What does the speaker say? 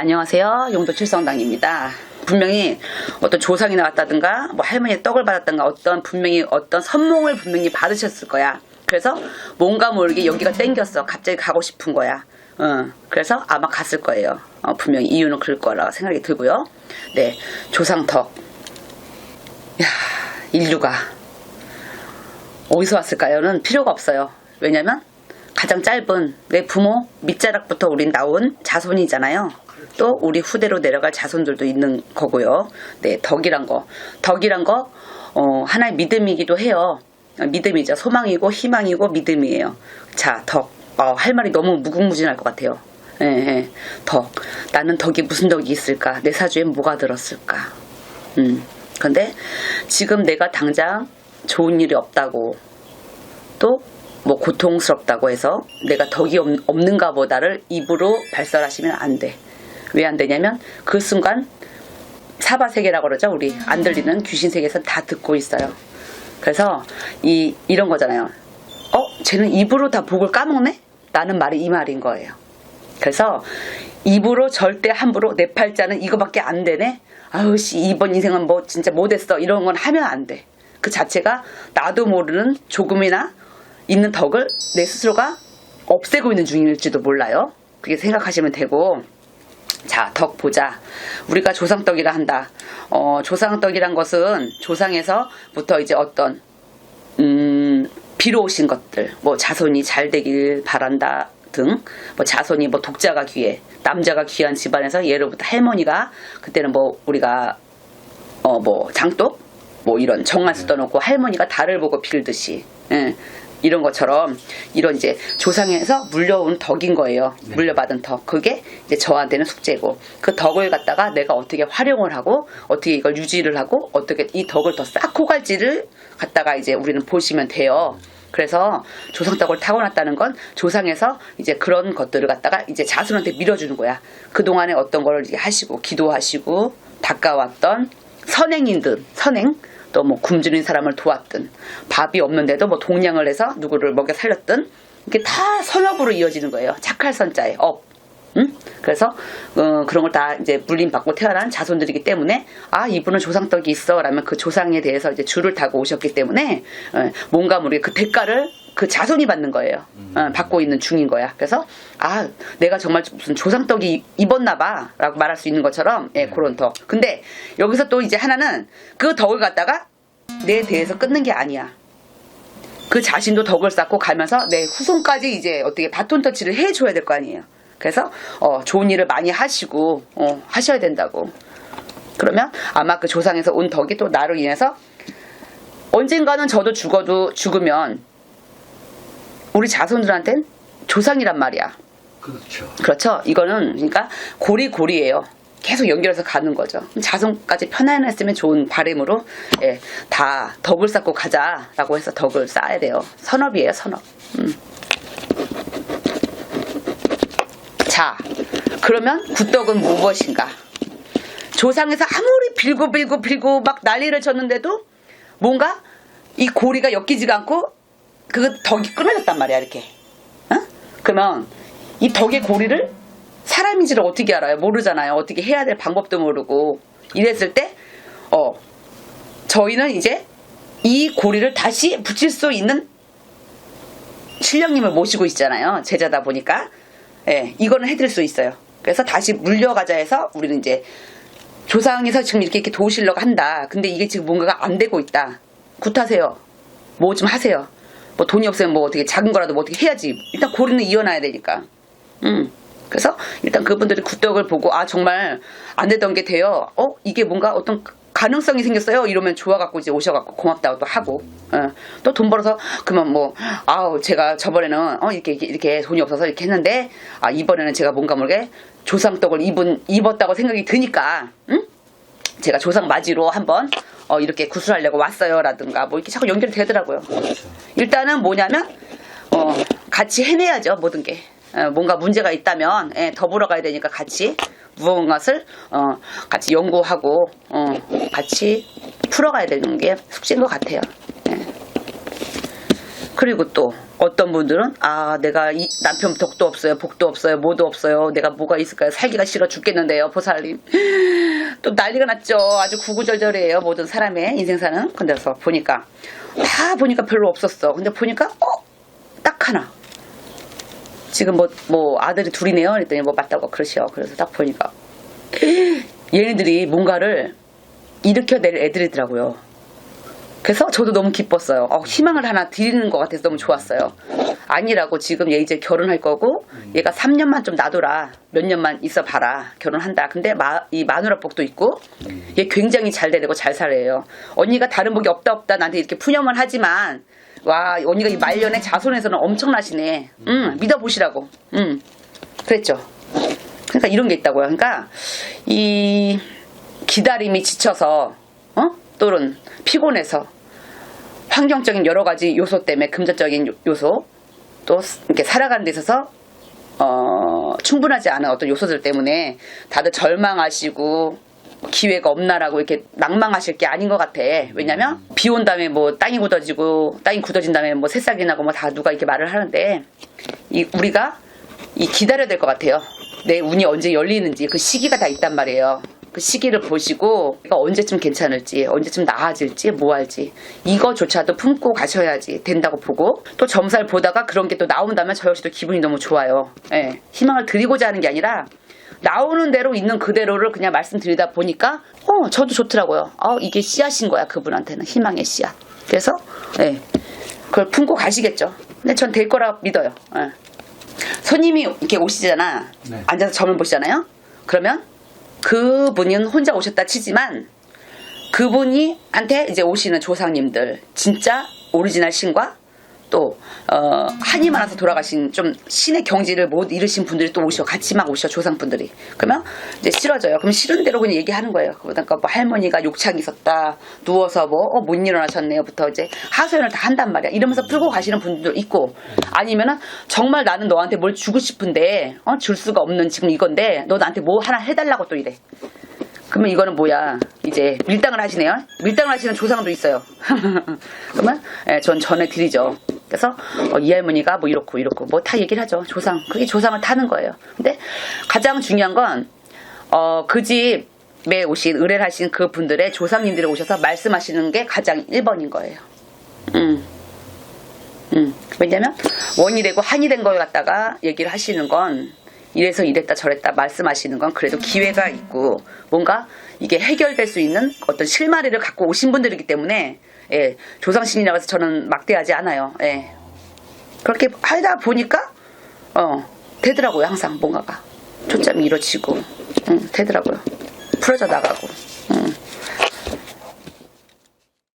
네, 안녕하세요. 용도 칠성당입니다. 분명히 어떤 조상이 나왔다든가, 뭐 할머니의 떡을 받았던가, 어떤 분명히 어떤 선몽을 분명히 받으셨을 거야. 그래서 뭔가 모르게 여기가 땡겼어. 갑자기 가고 싶은 거야. 어, 그래서 아마 갔을 거예요. 어, 분명히 이유는 그럴 거라 생각이 들고요. 네, 조상턱. 야, 인류가 어디서 왔을까요?는 필요가 없어요. 왜냐면 가장 짧은 내 부모 밑자락부터 우린 나온 자손이잖아요. 또 우리 후대로 내려갈 자손들도 있는 거고요. 네, 덕이란 거. 덕이란 거, 어, 하나의 믿음이기도 해요. 어, 믿음이죠. 소망이고 희망이고 믿음이에요. 자, 덕. 어, 할 말이 너무 무궁무진할 것 같아요. 예, 예. 덕. 나는 덕이 무슨 덕이 있을까? 내 사주에 뭐가 들었을까? 음. 근데 지금 내가 당장 좋은 일이 없다고 또 뭐 고통스럽다고 해서 내가 덕이 없, 없는가 보다를 입으로 발설하시면 안 돼. 왜 안 되냐면 그 순간 사바 세계라고 그러죠. 우리 안 들리는 귀신 세계에서 다 듣고 있어요. 그래서 이 이런 거잖아요. 어, 쟤는 입으로 다 복을 까먹네? 라는 말이 이 말인 거예요. 그래서 입으로 절대 함부로 내 팔자는 이거밖에 안 되네. 아우 씨 이번 인생은 뭐 진짜 못했어 이런 건 하면 안 돼. 그 자체가 나도 모르는 조금이나 있는 덕을 내 스스로가 없애고 있는 중일지도 몰라요. 그게 생각하시면 되고. 자, 덕 보자. 우리가 조상떡이라 한다. 어, 조상떡이란 것은 조상에서부터 이제 어떤 음, 비로 오신 것들, 뭐 자손이 잘 되길 바란다 등, 뭐 자손이 뭐 독자가 귀해, 남자가 귀한 집안에서 예로부터 할머니가 그때는 뭐 우리가 어 뭐 장독? 뭐 이런 정한수 떠놓고 할머니가 달을 보고 빌듯이. 예, 이런 것처럼 이런 이제 조상에서 물려온 덕인 거예요. 물려받은 덕. 그게 이제 저한테는 숙제고 그 덕을 갖다가 내가 어떻게 활용을 하고 어떻게 이걸 유지를 하고 어떻게 이 덕을 더 쌓고 갈지를 갖다가 이제 우리는 보시면 돼요. 그래서 조상덕을 타고났다는 건 조상에서 이제 그런 것들을 갖다가 이제 자손한테 밀어주는 거야. 그동안에 어떤 걸 하시고 기도하시고 닦아왔던 선행인들, 선행, 또 뭐 굶주린 사람을 도왔든 밥이 없는데도 뭐 동량을 해서 누구를 먹여 살렸든 이게 다 선업으로 이어지는 거예요. 착할 선자에 업. 응? 그래서 어, 그런 걸 다 이제 물림 받고 태어난 자손들이기 때문에 아 이분은 조상떡이 있어라면 그 조상에 대해서 이제 줄을 타고 오셨기 때문에 어, 뭔가 모르게 그 대가를 그 자손이 받는 거예요. 어, 받고 있는 중인 거야. 그래서 아 내가 정말 무슨 조상떡이 입었나봐라고 말할 수 있는 것처럼 예, 그런 덕. 근데 여기서 또 이제 하나는 그 덕을 갖다가 내 대해서 끊는 게 아니야. 그 자신도 덕을 쌓고 가면서 내 후손까지 이제 어떻게 바톤 터치를 해줘야 될 거 아니에요. 그래서 어, 좋은 일을 많이 하시고 어, 하셔야 된다고. 그러면 아마 그 조상에서 온 덕이 또 나로 인해서 언젠가는 저도 죽어도 죽으면 우리 자손들한텐 조상이란 말이야. 그렇죠. 그렇죠. 이거는 그러니까 고리 고리예요. 계속 연결해서 가는 거죠. 자손까지 편안했으면 좋은 바램으로 예, 다 덕을 쌓고 가자라고 해서 덕을 쌓아야 돼요. 선업이에요, 선업. 음. 자, 그러면 굿덕은 무엇인가? 조상에서 아무리 빌고 빌고 빌고 막 난리를 쳤는데도 뭔가 이 고리가 엮이지가 않고 그 덕이 끊어졌단 말이야 이렇게. 어? 그러면 이 덕의 고리를 사람인지를 어떻게 알아요? 모르잖아요. 어떻게 해야 될 방법도 모르고 이랬을 때 어, 저희는 이제 이 고리를 다시 붙일 수 있는 신령님을 모시고 있잖아요. 제자다 보니까 예, 이거는 해드릴 수 있어요. 그래서 다시 물려가자 해서 우리는 이제 조상에서 지금 이렇게 이렇게 도우시려고 한다. 근데 이게 지금 뭔가가 안 되고 있다. 굿하세요. 뭐 좀 하세요. 뭐 돈이 없으면 뭐 어떻게 작은 거라도 뭐 어떻게 해야지. 일단 고리는 이어놔야 되니까. 음. 그래서 일단 그분들이 굿덕을 보고 아 정말 안 되던 게 돼요. 어 이게 뭔가 어떤 가능성이 생겼어요. 이러면 좋아갖고 이제 오셔갖고 고맙다고 또 하고 어, 또돈 벌어서 그러면 뭐 아우 제가 저번에는 어 이렇게, 이렇게 이렇게 돈이 없어서 이렇게 했는데 아 이번에는 제가 뭔가 모르게 조상떡을 입은 입었다고 생각이 드니까 응? 제가 조상 맞이로 한번 어, 이렇게 구슬하려고 왔어요라든가 뭐 이렇게 자꾸 연결이 되더라고요. 일단은 뭐냐면 어, 같이 해내야죠 모든 게 어, 뭔가 문제가 있다면 예, 더불어 가야 되니까 같이 무언가를 어, 같이 연구하고 어, 같이 풀어가야 되는 게 숙제인 것 같아요. 예. 그리고 또 어떤 분들은 아 내가 이 남편 덕도 없어요 복도 없어요 뭐도 없어요 내가 뭐가 있을까요 살기가 싫어 죽겠는데요 보살님 또 난리가 났죠. 아주 구구절절해요. 모든 사람의 인생사는. 근데서 보니까 다 보니까 별로 없었어. 근데 보니까 어? 딱 하나. 지금 뭐 뭐 아들이 둘이네요. 그랬더니 뭐 맞다고 그러시오 그래서 딱 보니까 얘네들이 뭔가를 일으켜낼 애들이더라고요 그래서 저도 너무 기뻤어요. 어, 희망을 하나 드리는 것 같아서 너무 좋았어요. 아니라고 지금 얘 이제 결혼할 거고 얘가 3년만 좀 놔둬라. 몇 년만 있어 봐라. 결혼한다. 근데 마, 이 마누라 복도 있고 얘 굉장히 잘 되고 잘 살아요. 언니가 다른 복이 없다 없다 나한테 이렇게 푸념을 하지만 와 언니가 이 말년에 자손에서는 엄청나시네. 응 믿어보시라고. 응 그랬죠. 그러니까 이런 게 있다고요. 그러니까 이 기다림이 지쳐서 어? 또는 피곤해서 환경적인 여러 가지 요소 때문에 금전적인 요- 요소 또 이렇게 살아가는 데 있어서 어, 충분하지 않은 어떤 요소들 때문에 다들 절망하시고 기회가 없나라고 이렇게 낭망하실 게 아닌 것 같아. 왜냐면 비 온 다음에 뭐 땅이 굳어지고 땅이 굳어진 다음에 뭐 새싹이 나고 뭐 다 누가 이렇게 말을 하는데 이 우리가 이 기다려야 될 것 같아요. 내 운이 언제 열리는지 그 시기가 다 있단 말이에요. 그 시기를 보시고 내가 언제쯤 괜찮을지 언제쯤 나아질지 뭐 할지 이거조차도 품고 가셔야지 된다고 보고 또 점살 보다가 그런 게 또 나온다면 저 역시도 기분이 너무 좋아요. 예, 희망을 드리고자 하는 게 아니라 나오는 대로 있는 그대로를 그냥 말씀드리다 보니까 어 저도 좋더라고요. 어 이게 씨앗인 거야 그분한테는 희망의 씨앗. 그래서 예, 그걸 품고 가시겠죠. 근데 전 될 거라 믿어요. 예. 손님이 이렇게 오시잖아. 네. 앉아서 점을 보시잖아요. 그러면 그분은 혼자 오셨다 치지만 그분이 한테 이제 오시는 조상님들 진짜 오리지널 신과 또 어, 한이 많아서 돌아가신 좀 신의 경지를 못 이루신 분들이 또 오셔 같이 막 오셔 조상분들이 그러면 이제 싫어져요 그럼 싫은 대로 그냥 얘기하는 거예요 그러니까 뭐 할머니가 욕창이 있었다 누워서 뭐못 일어나셨네요부터 이제 하소연을 다 한단 말이야 이러면서 풀고 가시는 분들도 있고 아니면은 정말 나는 너한테 뭘 주고 싶은데 어, 줄 수가 없는 지금 이건데 너 나한테 뭐 하나 해달라고 또 이래 그러면 이거는 뭐야? 이제 밀당을 하시네요. 밀당을 하시는 조상도 있어요. 그러면 예, 전 전해 드리죠. 그래서 어, 이 할머니가 뭐 이렇고 이렇고 뭐 다 얘기를 하죠. 조상. 그게 조상을 타는 거예요. 근데 가장 중요한 건 어, 그 집에 오신 의뢰를 하신 그 분들의 조상님들이 오셔서 말씀하시는 게 가장 1번인 거예요. 음. 음. 왜냐면 원이 되고 한이 된 걸 갖다가 얘기를 하시는 건 이래서 이랬다 저랬다 말씀하시는 건 그래도 기회가 있고 뭔가 이게 해결될 수 있는 어떤 실마리를 갖고 오신 분들이기 때문에 예, 조상신이라고 해서 저는 막대하지 않아요. 예. 그렇게 하다 보니까 어 되더라고요 항상 뭔가가. 초점이 이루어지고. 응, 되더라고요. 풀어져 나가고